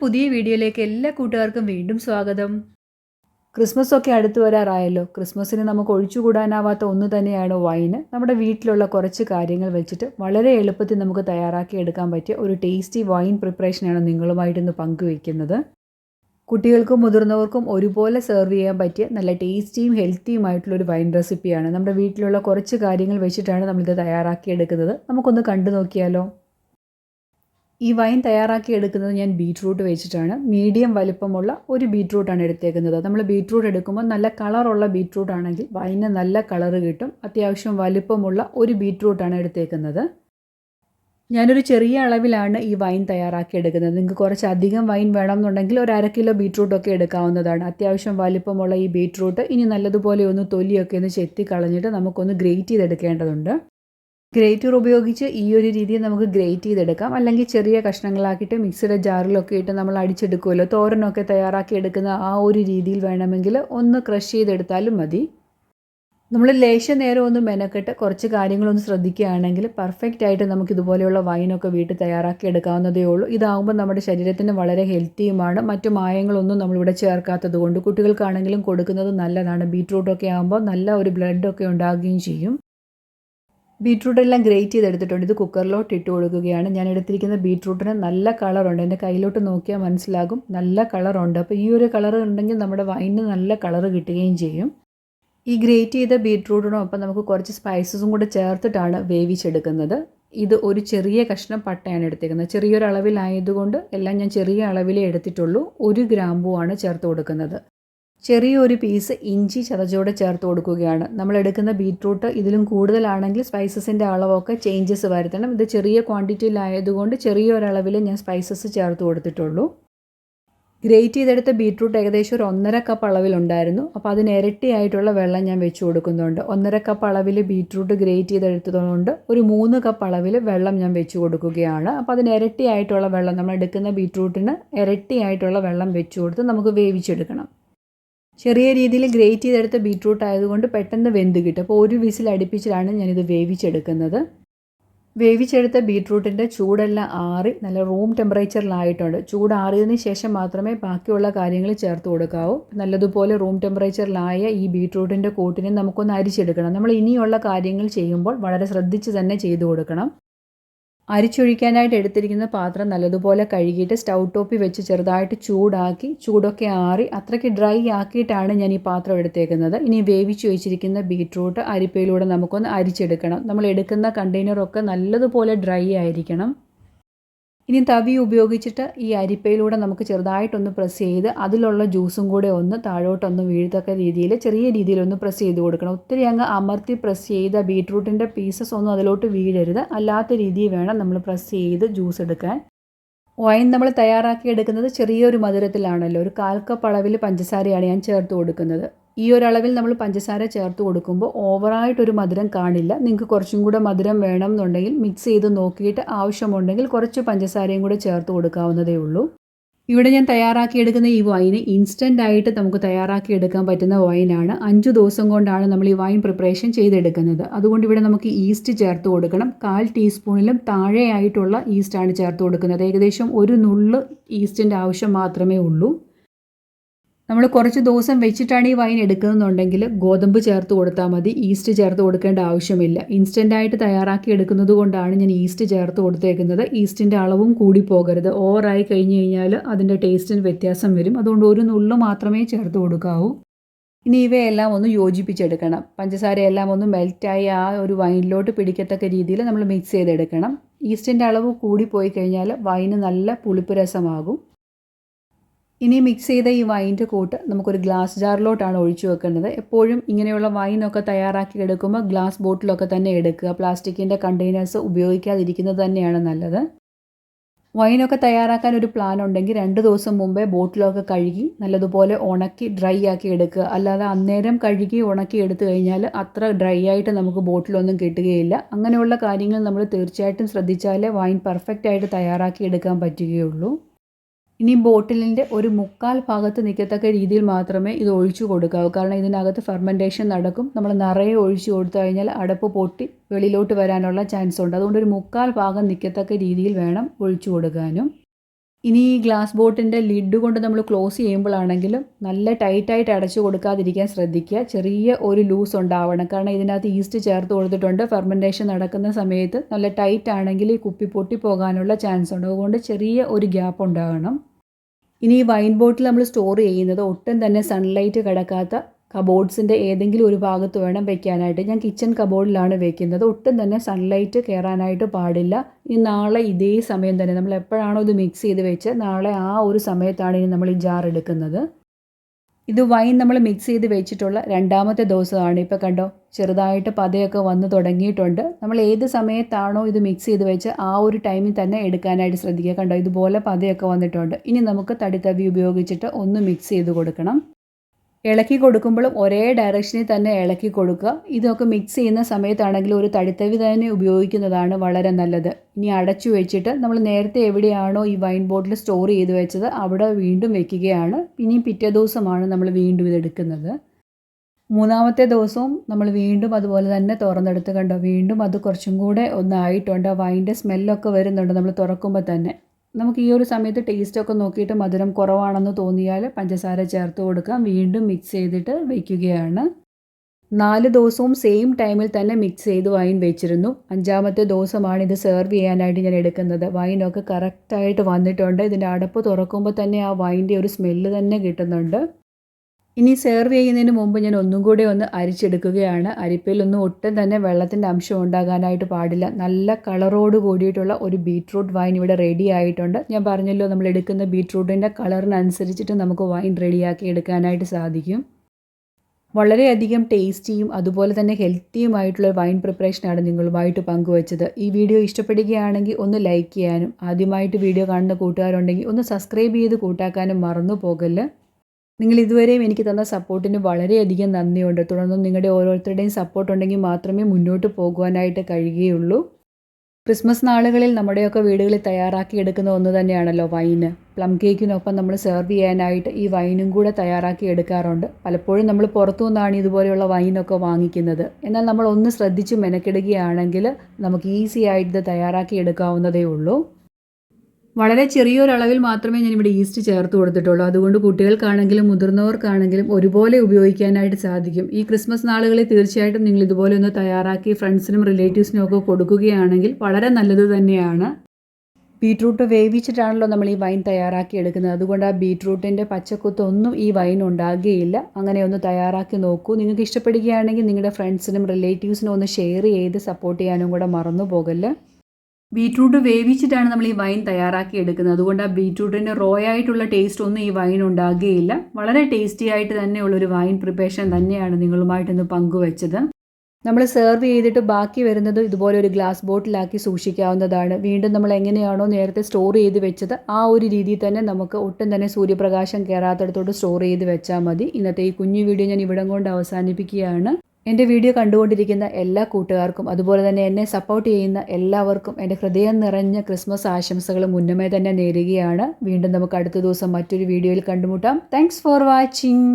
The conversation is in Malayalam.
പുതിയ വീഡിയോയിലേക്ക് എല്ലാ കൂട്ടുകാർക്കും വീണ്ടും സ്വാഗതം. ക്രിസ്മസ് ഒക്കെ അടുത്തു വരാറായല്ലോ. ക്രിസ്മസിന് നമുക്ക് ഒഴിച്ചുകൂടാനാവാത്ത ഒന്ന് തന്നെയാണ് വൈന്. നമ്മുടെ വീട്ടിലുള്ള കുറച്ച് കാര്യങ്ങൾ വെച്ചിട്ട് വളരെ എളുപ്പത്തിൽ നമുക്ക് തയ്യാറാക്കി എടുക്കാൻ പറ്റിയ ഒരു ടേസ്റ്റി വൈൻ പ്രിപ്പറേഷനാണ് നിങ്ങളുമായിട്ട് ഇന്ന് പങ്കുവയ്ക്കുന്നത്. കുട്ടികൾക്കും മുതിർന്നവർക്കും ഒരുപോലെ സെർവ് ചെയ്യാൻ പറ്റിയ നല്ല ടേസ്റ്റിയും ഹെൽത്തിയുമായിട്ടുള്ള ഒരു വൈൻ റെസിപ്പിയാണ്. നമ്മുടെ വീട്ടിലുള്ള കുറച്ച് കാര്യങ്ങൾ വെച്ചിട്ടാണ് നമ്മളിത് തയ്യാറാക്കി എടുക്കുന്നത്. നമുക്കൊന്ന് കണ്ടു നോക്കിയാലോ? ഈ വൈൻ തയ്യാറാക്കി എടുക്കുന്നത് ഞാൻ ബീട്രൂട്ട് വെച്ചിട്ടാണ്. മീഡിയം വലിപ്പമുള്ള ഒരു ബീട്രൂട്ടാണ് എടുത്തേക്കുന്നത്. നമ്മൾ ബീട്രൂട്ട് എടുക്കുമ്പോൾ നല്ല കളറുള്ള ബീട്രൂട്ട് ആണെങ്കിൽ വൈന് നല്ല കളർ കിട്ടും. അത്യാവശ്യം വലിപ്പമുള്ള ഒരു ബീട്രൂട്ടാണ് എടുത്തേക്കുന്നത്. ഞാനൊരു ചെറിയ അളവിലാണ് ഈ വൈൻ തയ്യാറാക്കി എടുക്കുന്നത്. നിങ്ങൾക്ക് കുറച്ച് അധികം വൈൻ വേണമെന്നുണ്ടെങ്കിൽ ഒരു അര കിലോ ബീട്രൂട്ടൊക്കെ എടുക്കാവുന്നതാണ്. അത്യാവശ്യം വലിപ്പമുള്ള ഈ ബീട്രൂട്ട് ഇനി നല്ലതുപോലെ ഒന്ന് തൊലിയൊക്കെ ഒന്ന് ചെത്തി കളഞ്ഞിട്ട് നമുക്കൊന്ന് ഗ്രേറ്റ് ചെയ്തെടുക്കേണ്ടതുണ്ട്. ഗ്രേറ്റർ ഉപയോഗിച്ച് ഈ ഒരു രീതിയിൽ നമുക്ക് ഗ്രേറ്റ് ചെയ്തെടുക്കാം. അല്ലെങ്കിൽ ചെറിയ കഷ്ണങ്ങളാക്കിയിട്ട് മിക്സിയുടെ ജാറിലൊക്കെ ഇട്ട് നമ്മൾ അടിച്ചെടുക്കുമല്ലോ. തോരനൊക്കെ തയ്യാറാക്കി എടുക്കുന്ന ആ ഒരു രീതിയിൽ വേണമെങ്കിൽ ഒന്ന് ക്രഷ് ചെയ്തെടുത്താലും മതി. നമ്മൾ ലേശം നേരം ഒന്ന് മെനക്കെട്ട് കുറച്ച് കാര്യങ്ങളൊന്ന് ശ്രദ്ധിക്കുകയാണെങ്കിൽ പെർഫെക്റ്റ് ആയിട്ട് നമുക്ക് ഇതുപോലെയുള്ള വൈനൊക്കെ വീട്ടിൽ തയ്യാറാക്കി എടുക്കാവുന്നതേ ഉള്ളൂ. ഇതാകുമ്പോൾ നമ്മുടെ ശരീരത്തിന് വളരെ ഹെൽത്തിയുമാണ് മറ്റു മായങ്ങളൊന്നും നമ്മളിവിടെ ചേർക്കാത്തത് കൊണ്ട് കുട്ടികൾക്കാണെങ്കിലും കൊടുക്കുന്നത് നല്ലതാണ്. ബീട്രൂട്ടൊക്കെ ആകുമ്പോൾ നല്ല ഒരു ബ്ലഡൊക്കെ ഉണ്ടാകുകയും ചെയ്യും. ബീട്രൂട്ട് എല്ലാം ഗ്രേറ്റ് ചെയ്തെടുത്തിട്ടുണ്ട്. ഇത് കുക്കറിലോട്ട് ഇട്ട് കൊടുക്കുകയാണ്. ഞാൻ എടുത്തിരിക്കുന്ന ബീട്രൂട്ടിന് നല്ല കളറുണ്ട്. എന്റെ കയ്യിലോട്ട് നോക്കിയാൽ മനസ്സിലാകും. നല്ല കളറുണ്ട്. അപ്പോൾ ഈ ഒരു കളർ ഉണ്ടെങ്കിൽ നമ്മുടെ വൈനിന് നല്ല കളർ കിട്ടുകയും ചെയ്യും. ഈ ഗ്രേറ്റ് ചെയ്ത ബീട്രൂട്ടിനൊപ്പം നമുക്ക് കുറച്ച് സ്പൈസസും കൂടെ ചേർത്തിട്ടാണ് വേവിച്ചെടുക്കുന്നത്. ഇത് ഒരു ചെറിയ കഷ്ണം പട്ടയാണ് എടുത്തേക്കുന്നത്. ചെറിയൊരു അളവിലായതുകൊണ്ട് എല്ലാം ഞാൻ ചെറിയ അളവിലേ എടുത്തിട്ടുള്ളൂ. ഒരു ഗ്രാമ്പുവാണ് ചേർത്ത് കൊടുക്കുന്നത്. ചെറിയൊരു പീസ് ഇഞ്ചി ചതച്ചോടെ ചേർത്ത് കൊടുക്കുകയാണ്. നമ്മൾ എടുക്കുന്ന ബീട്രൂട്ട് ഇതിലും കൂടുതലാണെങ്കിൽ സ്പൈസസിന്റെ അളവൊക്കെ ചേഞ്ചസ് വരുത്തണം. ഇത് ചെറിയ ക്വാണ്ടിറ്റിയിലായതുകൊണ്ട് ചെറിയൊരളവിൽ ഞാൻ സ്പൈസസ് ചേർത്ത് കൊടുത്തിട്ടുള്ളൂ. ഗ്രേറ്റ് ചെയ്തെടുത്ത ബീട്രൂട്ട് ഏകദേശം ഒരു ഒന്നര കപ്പ് അളവിലുണ്ടായിരുന്നു. അപ്പോൾ അതിന് ഇരട്ടിയായിട്ടുള്ള വെള്ളം ഞാൻ വെച്ച് കൊടുക്കുന്നുണ്ട്. ഒന്നര കപ്പ് അളവിൽ ബീട്രൂട്ട് ഗ്രേറ്റ് ചെയ്തെടുത്തതുകൊണ്ട് ഒരു മൂന്ന് കപ്പ് അളവിൽ വെള്ളം ഞാൻ വെച്ച് കൊടുക്കുകയാണ്. അപ്പോൾ അതിന് ഇരട്ടിയായിട്ടുള്ള വെള്ളം നമ്മൾ എടുക്കുന്ന ബീട്രൂട്ടിന് ഇരട്ടിയായിട്ടുള്ള വെള്ളം വെച്ച് കൊടുത്ത് നമുക്ക് വേവിച്ചെടുക്കണം. ചെറിയ രീതിയിൽ ഗ്രേറ്റ് ചെയ്തെടുത്ത ബീട്രൂട്ട് ആയതുകൊണ്ട് പെട്ടെന്ന് വെന്ത് കിട്ടും. അപ്പോൾ ഒരു വിസിൽ അടുപ്പിച്ചിലാണ് ഞാനിത് വേവിച്ചെടുക്കുന്നത്. വേവിച്ചെടുത്ത ബീട്രൂട്ടിന്റെ ചൂടെല്ലാം ആറി നല്ല റൂം ടെമ്പറേച്ചറിലായിട്ടുണ്ട്. ചൂട് ആറിയതിന് ശേഷം മാത്രമേ ബാക്കിയുള്ള കാര്യങ്ങൾ ചേർത്ത് കൊടുക്കാവൂ. നല്ലതുപോലെ റൂം ടെമ്പറേച്ചറിലായ ഈ ബീട്രൂട്ടിന്റെ കൂട്ടിനെ നമുക്കൊന്ന് അരിച്ചെടുക്കണം. നമ്മൾ ഇനിയുള്ള കാര്യങ്ങൾ ചെയ്യുമ്പോൾ വളരെ ശ്രദ്ധിച്ച് തന്നെ ചെയ്തു കൊടുക്കണം. അരിച്ചൊഴിക്കാനായിട്ട് എടുത്തിരിക്കുന്ന പാത്രം നല്ലതുപോലെ കഴുകിയിട്ട് സ്റ്റൗ ടോപ്പി വെച്ച് ചെറുതായിട്ട് ചൂടാക്കി ചൂടൊക്കെ ആറി അത്രയ്ക്ക് ഡ്രൈ ആക്കിയിട്ടാണ് ഞാൻ ഈ പാത്രം എടുത്തേക്കുന്നത്. ഇനി വേവിച്ച് വെച്ചിരിക്കുന്ന ബീട്രൂട്ട് അരിപ്പയിലൂടെ നമുക്കൊന്ന് അരിച്ചെടുക്കണം. നമ്മൾ എടുക്കുന്ന കണ്ടെയ്നറൊക്കെ നല്ലതുപോലെ ഡ്രൈ ആയിരിക്കണം. ഇനി തവി ഉപയോഗിച്ചിട്ട് ഈ അരിപ്പയിലൂടെ നമുക്ക് ചെറുതായിട്ടൊന്ന് പ്രസ് ചെയ്ത് അതിലുള്ള ജ്യൂസും കൂടെ ഒന്ന് താഴോട്ടൊന്ന് വീഴത്തക്ക രീതിയിൽ ചെറിയ രീതിയിലൊന്ന് പ്രസ് ചെയ്ത് കൊടുക്കണം. ഒത്തിരി അങ്ങ് അമർത്തി പ്രസ് ചെയ്ത ബീട്രൂട്ടിന്റെ പീസസ് ഒന്നും അതിലോട്ട് വീഴരുത്. അല്ലാത്ത രീതിയിൽ വേണം നമ്മൾ പ്രസ് ചെയ്ത് ജ്യൂസ് എടുക്കാൻ. വൈൻ നമ്മൾ തയ്യാറാക്കി എടുക്കുന്നത് ചെറിയൊരു മധുരത്തിലാണല്ലോ. ഒരു കാൽ കപ്പ് അളവിൽ പഞ്ചസാരയാണ് ഞാൻ ചേർത്ത് കൊടുക്കുന്നത്. ഈ ഒരളവിൽ നമ്മൾ പഞ്ചസാര ചേർത്ത് കൊടുക്കുമ്പോൾ ഓവറായിട്ടൊരു മധുരം കാണില്ല. നിങ്ങൾക്ക് കുറച്ചും കൂടെ മധുരം വേണം എന്നുണ്ടെങ്കിൽ മിക്സ് ചെയ്ത് നോക്കിയിട്ട് ആവശ്യമുണ്ടെങ്കിൽ കുറച്ച് പഞ്ചസാരയും കൂടെ ചേർത്ത് കൊടുക്കാവുന്നതേ ഉള്ളൂ. ഇവിടെ ഞാൻ തയ്യാറാക്കിയെടുക്കുന്ന ഈ വൈന് ഇൻസ്റ്റന്റ് ആയിട്ട് നമുക്ക് തയ്യാറാക്കിയെടുക്കാൻ പറ്റുന്ന വൈനാണ് അഞ്ച് ദിവസം കൊണ്ടാണ് നമ്മൾ ഈ വൈൻ പ്രിപ്പറേഷൻ ചെയ്തെടുക്കുന്നത്. അതുകൊണ്ട് ഇവിടെ നമുക്ക് ഈസ്റ്റ് ചേർത്ത് കൊടുക്കണം. കാൽ ടീസ്പൂണിലും താഴെയായിട്ടുള്ള ഈസ്റ്റാണ് ചേർത്ത് കൊടുക്കുന്നത്. ഏകദേശം ഒരു നുള്ള് ഈസ്റ്റിന്റെ ആവശ്യം മാത്രമേ ഉള്ളൂ. നമ്മൾ കുറച്ച് ദിവസം വെച്ചിട്ടാണ് ഈ വൈൻ എടുക്കുന്നതെന്നുണ്ടെങ്കിൽ ഗോതമ്പ് ചേർത്ത് കൊടുത്താൽ മതി ഈസ്റ്റ് ചേർത്ത് കൊടുക്കേണ്ട ആവശ്യമില്ല. ഇൻസ്റ്റന്റായിട്ട് തയ്യാറാക്കി എടുക്കുന്നത് കൊണ്ടാണ് ഞാൻ ഈസ്റ്റ് ചേർത്ത് കൊടുത്തേക്കുന്നത്. ഈസ്റ്റിന്റെ അളവും കൂടി പോകരുത്. ഓവറായി കഴിഞ്ഞ് കഴിഞ്ഞാൽ അതിന്റെ ടേസ്റ്റിന് വ്യത്യാസം വരും. അതുകൊണ്ട് ഒരു നുള്ളു മാത്രമേ ചേർത്ത് കൊടുക്കാവൂ. ഇനി ഇവയെല്ലാം ഒന്ന് യോജിപ്പിച്ചെടുക്കണം. പഞ്ചസാരയെല്ലാം ഒന്ന് മെൽറ്റായി ആ ഒരു വൈനിലോട്ട് പിടിക്കത്തക്ക രീതിയിൽ നമ്മൾ മിക്സ് ചെയ്തെടുക്കണം. ഈസ്റ്റിന്റെ അളവ് കൂടി പോയി കഴിഞ്ഞാൽ വൈന് നല്ല പുളിപ്പ് രസമാകും. ഇനി മിക്സ് ചെയ്ത ഈ വൈന്റെ കൂട്ട് നമുക്കൊരു ഗ്ലാസ് ജാറിലോട്ടാണ് ഒഴിച്ചു വെക്കേണ്ടത്. എപ്പോഴും ഇങ്ങനെയുള്ള വൈനൊക്കെ തയ്യാറാക്കി എടുക്കുമ്പോൾ ഗ്ലാസ് ബോട്ടിലൊക്കെ തന്നെ എടുക്കുക. പ്ലാസ്റ്റിക്കിന്റെ കണ്ടെയ്നേഴ്സ് ഉപയോഗിക്കാതിരിക്കുന്നത് തന്നെയാണ് നല്ലത്. വൈനൊക്കെ തയ്യാറാക്കാൻ ഒരു പ്ലാൻ ഉണ്ടെങ്കിൽ രണ്ട് ദിവസം മുമ്പേ ബോട്ടിലൊക്കെ കഴുകി നല്ലതുപോലെ ഉണക്കി ഡ്രൈ ആക്കി എടുക്കുക. അല്ലാതെ അന്നേരം കഴുകി ഉണക്കി എടുത്തു കഴിഞ്ഞാൽ അത്ര ഡ്രൈ ആയിട്ട് നമുക്ക് ബോട്ടിലൊന്നും കിട്ടുകയില്ല. അങ്ങനെയുള്ള കാര്യങ്ങൾ നമ്മൾ തീർച്ചയായിട്ടും ശ്രദ്ധിച്ചാലേ വൈൻ പെർഫെക്റ്റ് ആയിട്ട് തയ്യാറാക്കി എടുക്കാൻ പറ്റുകയുള്ളൂ. ഇനി ബോട്ടിലിന്റെ ഒരു മുക്കാൽ ഭാഗത്ത് നിൽക്കത്തക്ക രീതിയിൽ മാത്രമേ ഇത് ഒഴിച്ചു കൊടുക്കാവൂ. കാരണം ഇതിനകത്ത് ഫെർമെന്റേഷൻ നടക്കും. നമ്മൾ നിറയെ ഒഴിച്ചു കൊടുത്തു കഴിഞ്ഞാൽ അടപ്പ് പൊട്ടി വെളിയിലോട്ട് വരാനുള്ള ചാൻസ് ഉണ്ട്. അതുകൊണ്ട് ഒരു മുക്കാൽ ഭാഗം നിൽക്കത്തക്ക രീതിയിൽ വേണം ഒഴിച്ചു കൊടുക്കാനും. ഇനി ഈ ഗ്ലാസ് ബോട്ടിന്റെ ലിഡ് കൊണ്ട് നമ്മൾ ക്ലോസ് ചെയ്യുമ്പോഴാണെങ്കിലും നല്ല ടൈറ്റായിട്ട് അടച്ചു കൊടുക്കാതിരിക്കാൻ ശ്രദ്ധിക്കുക. ചെറിയ ഒരു ലൂസ് ഉണ്ടാവണം. കാരണം ഇതിനകത്ത് ഈസ്റ്റ് ചേർത്ത് കൊടുത്തിട്ടുണ്ട്. ഫെർമെന്റേഷൻ നടക്കുന്ന സമയത്ത് നല്ല ടൈറ്റ് ആണെങ്കിൽ ഈ കുപ്പി പൊട്ടിപ്പോകാനുള്ള ചാൻസ് ഉണ്ട്. അതുകൊണ്ട് ചെറിയ ഒരു ഗ്യാപ്പ് ഉണ്ടാകണം. ഇനി ഈ വൈൻ ബോട്ടിൽ നമ്മൾ സ്റ്റോർ ചെയ്യുന്നത് ഒട്ടും തന്നെ സൺലൈറ്റ് കിടക്കാത്ത കബോർഡ്സിന്റെ ഏതെങ്കിലും ഒരു ഭാഗത്ത് വേണം വെക്കാനായിട്ട്. ഞാൻ കിച്ചൺ കബോർഡിലാണ് വെക്കുന്നത്. ഒട്ടും തന്നെ സൺലൈറ്റ് കയറാനായിട്ട് പാടില്ല. ഇനി നാളെ ഇതേ സമയം തന്നെ നമ്മൾ എപ്പോഴാണോ ഇത് മിക്സ് ചെയ്ത് വെച്ച് നാളെ ആ ഒരു സമയത്താണ് ഇനി നമ്മൾ ഈ ജാർ എടുക്കുന്നത്. ഇത് വൈൻ നമ്മൾ മിക്സ് ചെയ്ത് വെച്ചിട്ടുള്ള രണ്ടാമത്തെ ദിവസമാണ്. ഇപ്പോൾ കണ്ടോ? ചെറുതായിട്ട് പതയൊക്കെ വന്ന് തുടങ്ങിയിട്ടുണ്ട്. നമ്മൾ ഏത് സമയത്താണോ ഇത് മിക്സ് ചെയ്ത് വെച്ച് ആ ഒരു ടൈമിൽ തന്നെ എടുക്കാനായിട്ട് ശ്രദ്ധിക്കുക. കണ്ടോ ഇതുപോലെ പതയൊക്കെ വന്നിട്ടുണ്ട്. ഇനി നമുക്ക് തടിത്തവി ഉപയോഗിച്ചിട്ട് ഒന്ന് മിക്സ് ചെയ്ത് കൊടുക്കണം. ഇളക്കി കൊടുക്കുമ്പോഴും ഒരേ ഡയറക്ഷനിൽ തന്നെ ഇളക്കി കൊടുക്കുക. ഇതൊക്കെ മിക്സ് ചെയ്യുന്ന സമയത്താണെങ്കിൽ ഒരു തടിത്തവി തന്നെ ഉപയോഗിക്കുന്നതാണ് വളരെ നല്ലത്. ഇനി അടച്ചു വെച്ചിട്ട് നമ്മൾ നേരത്തെ എവിടെയാണോ ഈ വൈൻ ബോട്ടിൽ സ്റ്റോർ ചെയ്ത് വെച്ചത് അവിടെ വീണ്ടും വെക്കുകയാണ്. ഇനി പിറ്റേ ദിവസമാണ് നമ്മൾ വീണ്ടും ഇതെടുക്കുന്നത് മൂന്നാമത്തെ ദിവസവും നമ്മൾ വീണ്ടും അതുപോലെ തന്നെ തുറന്നെടുത്ത് കണ്ടോ? വീണ്ടും അത് കുറച്ചും കൂടെ ഒന്നായിട്ടുണ്ട്. വൈന്റെ സ്മെല്ലൊക്കെ വരുന്നുണ്ട് നമ്മൾ തുറക്കുമ്പോൾ തന്നെ. നമുക്ക് ഈ ഒരു സമയത്ത് ടേസ്റ്റൊക്കെ നോക്കിയിട്ട് മധുരം കുറവാണെന്ന് തോന്നിയാൽ പഞ്ചസാര ചേർത്ത് കൊടുക്കാം. വീണ്ടും മിക്സ് ചെയ്തിട്ട് വയ്ക്കുകയാണ് നാല് ദിവസവും സെയിം ടൈമിൽ തന്നെ മിക്സ് ചെയ്ത് വൈൻ വെച്ചിരുന്നു. അഞ്ചാമത്തെ ദിവസമാണ് ഇത് സെർവ് ചെയ്യാനായിട്ട് ഞാൻ എടുക്കുന്നത്. വൈനൊക്കെ കറക്റ്റായിട്ട് വന്നിട്ടുണ്ട്. ഇതിന്റെ അടപ്പ് തുറക്കുമ്പോൾ തന്നെ ആ വൈന്റെ ഒരു സ്മെല്ല് തന്നെ കിട്ടുന്നുണ്ട്. ഇനി സെർവ് ചെയ്യുന്നതിന് മുമ്പ് ഞാൻ ഒന്നും കൂടി ഒന്ന് അരിച്ചെടുക്കുകയാണ്. അരിപ്പയിലൊന്നും ഒട്ടും തന്നെ വെള്ളത്തിന്റെ അംശം ഉണ്ടാകാനായിട്ട് പാടില്ല. നല്ല കളറോട് കൂടിയിട്ടുള്ള ഒരു ബീട്രൂട്ട് വൈൻ ഇവിടെ റെഡി ആയിട്ടുണ്ട്. ഞാൻ പറഞ്ഞല്ലോ നമ്മൾ എടുക്കുന്ന ബീട്രൂട്ടിന്റെ കളറിനനുസരിച്ചിട്ട് നമുക്ക് വൈൻ റെഡിയാക്കി എടുക്കാനായിട്ട് സാധിക്കും. വളരെയധികം ടേസ്റ്റിയും അതുപോലെ തന്നെ ഹെൽത്തിയുമായിട്ടുള്ള വൈൻ പ്രിപ്പറേഷനാണ് നിങ്ങളുമായിട്ട് പങ്കുവച്ചത്. ഈ വീഡിയോ ഇഷ്ടപ്പെടുകയാണെങ്കിൽ ഒന്ന് ലൈക്ക് ചെയ്യാനും ആദ്യമായിട്ട് വീഡിയോ കാണുന്ന കൂട്ടുകാരുണ്ടെങ്കിൽ ഒന്ന് സബ്സ്ക്രൈബ് ചെയ്ത് കൂട്ടാക്കാനും മറന്നു പോകല്ല്. നിങ്ങൾ ഇതുവരെയും എനിക്ക് തന്ന സപ്പോർട്ടിന് വളരെയധികം നന്ദിയുണ്ട്. തുടർന്നും നിങ്ങളുടെ ഓരോരുത്തരുടെയും സപ്പോർട്ട് ഉണ്ടെങ്കിൽ മാത്രമേ മുന്നോട്ട് പോകുവാനായിട്ട് കഴിയുകയുള്ളൂ. ക്രിസ്മസ് നാളുകളിൽ നമ്മുടെയൊക്കെ വീടുകളിൽ തയ്യാറാക്കി എടുക്കുന്ന ഒന്ന് തന്നെയാണല്ലോ വൈന് പ്ലം കേക്കിനൊപ്പം നമ്മൾ സെർവ് ചെയ്യാനായിട്ട് ഈ വൈനും കൂടെ തയ്യാറാക്കി എടുക്കാറുണ്ട്. പലപ്പോഴും നമ്മൾ പുറത്തു നിന്നാണ് ഇതുപോലെയുള്ള വൈനൊക്കെ വാങ്ങിക്കുന്നത്. എന്നാൽ നമ്മൾ ഒന്ന് ശ്രദ്ധിച്ച് മെനക്കെടുകയാണെങ്കിൽ നമുക്ക് ഈസി ആയിട്ട് തയ്യാറാക്കി എടുക്കാവുന്നതേ ഉള്ളൂ. വളരെ ചെറിയൊരളവിൽ മാത്രമേ ഞാൻ ഇവിടെ ഈസ്റ്റ് ചേർത്ത് കൊടുത്തിട്ടുള്ളൂ. അതുകൊണ്ട് കുട്ടികൾക്കാണെങ്കിലും മുതിർന്നവർക്കാണെങ്കിലും ഒരുപോലെ ഉപയോഗിക്കാനായിട്ട് സാധിക്കും. ഈ ക്രിസ്മസ് നാളുകളിൽ തീർച്ചയായിട്ടും നിങ്ങൾ ഇതുപോലെ ഒന്ന് തയ്യാറാക്കി ഫ്രണ്ട്സിനും റിലേറ്റീവ്സിനും ഒക്കെ കൊടുക്കുകയാണെങ്കിൽ വളരെ നല്ലത് തന്നെയാണ്. ബീട്രൂട്ട് വേവിച്ചിട്ടാണല്ലോ നമ്മൾ ഈ വൈൻ തയ്യാറാക്കി എടുക്കുന്നത്. അതുകൊണ്ട് ആ ബീട്രൂട്ടിന്റെ പച്ചക്കുത്തൊന്നും ഈ വൈൻ ഉണ്ടാകുകയില്ല. അങ്ങനെ ഒന്ന് തയ്യാറാക്കി നോക്കൂ. നിങ്ങൾക്ക് ഇഷ്ടപ്പെടുകയാണെങ്കിൽ നിങ്ങളുടെ ഫ്രണ്ട്സിനും റിലേറ്റീവ്സിനും ഒന്ന് ഷെയർ ചെയ്ത് സപ്പോർട്ട് ചെയ്യാനും കൂടെ മറന്നു പോകല്ലേ ബീട്രൂട്ട് വേവിച്ചിട്ടാണ് നമ്മൾ ഈ വൈൻ തയ്യാറാക്കി എടുക്കുന്നത്. അതുകൊണ്ട് ആ ബീട്രൂട്ടിന്റെ റോ ആയിട്ടുള്ള ടേസ്റ്റ് ഒന്നും ഈ വൈൻ ഉണ്ടാകുകയില്ല. വളരെ ടേസ്റ്റി ആയിട്ട് തന്നെയുള്ളൊരു വൈൻ പ്രിപ്പറേഷൻ തന്നെയാണ് നിങ്ങളുമായിട്ട് നിങ്ങളുമായിട്ടൊന്ന് പങ്കുവച്ചത്. നമ്മൾ സെർവ് ചെയ്തിട്ട് ബാക്കി വരുന്നത് ഇതുപോലെ ഒരു ഗ്ലാസ് ബോട്ടിലാക്കി സൂക്ഷിക്കാവുന്നതാണ്. വീണ്ടും നമ്മൾ എങ്ങനെയാണോ നേരത്തെ സ്റ്റോർ ചെയ്ത് വെച്ചത് ആ ഒരു രീതിയിൽ തന്നെ നമുക്ക് ഒട്ടും തന്നെ സൂര്യപ്രകാശം കയറാത്തടത്തോട്ട് സ്റ്റോർ ചെയ്ത് വെച്ചാൽ മതി. ഇന്നത്തെ ഈ കുഞ്ഞു വീഡിയോ ഞാൻ ഇവിടം കൊണ്ട് അവസാനിപ്പിക്കുകയാണ്. എന്റെ വീഡിയോ കണ്ടുകൊണ്ടിരിക്കുന്ന എല്ലാ കൂട്ടുകാർക്കും അതുപോലെ തന്നെ എന്നെ സപ്പോർട്ട് ചെയ്യുന്ന എല്ലാവർക്കും എന്റെ ഹൃദയം നിറഞ്ഞ ക്രിസ്മസ് ആശംസകൾ മുന്നമേ തന്നെ നേരുകയാണ്. വീണ്ടും നമുക്ക് അടുത്ത ദിവസം മറ്റൊരു വീഡിയോയിൽ കണ്ടുമുട്ടാം. Thanks for watching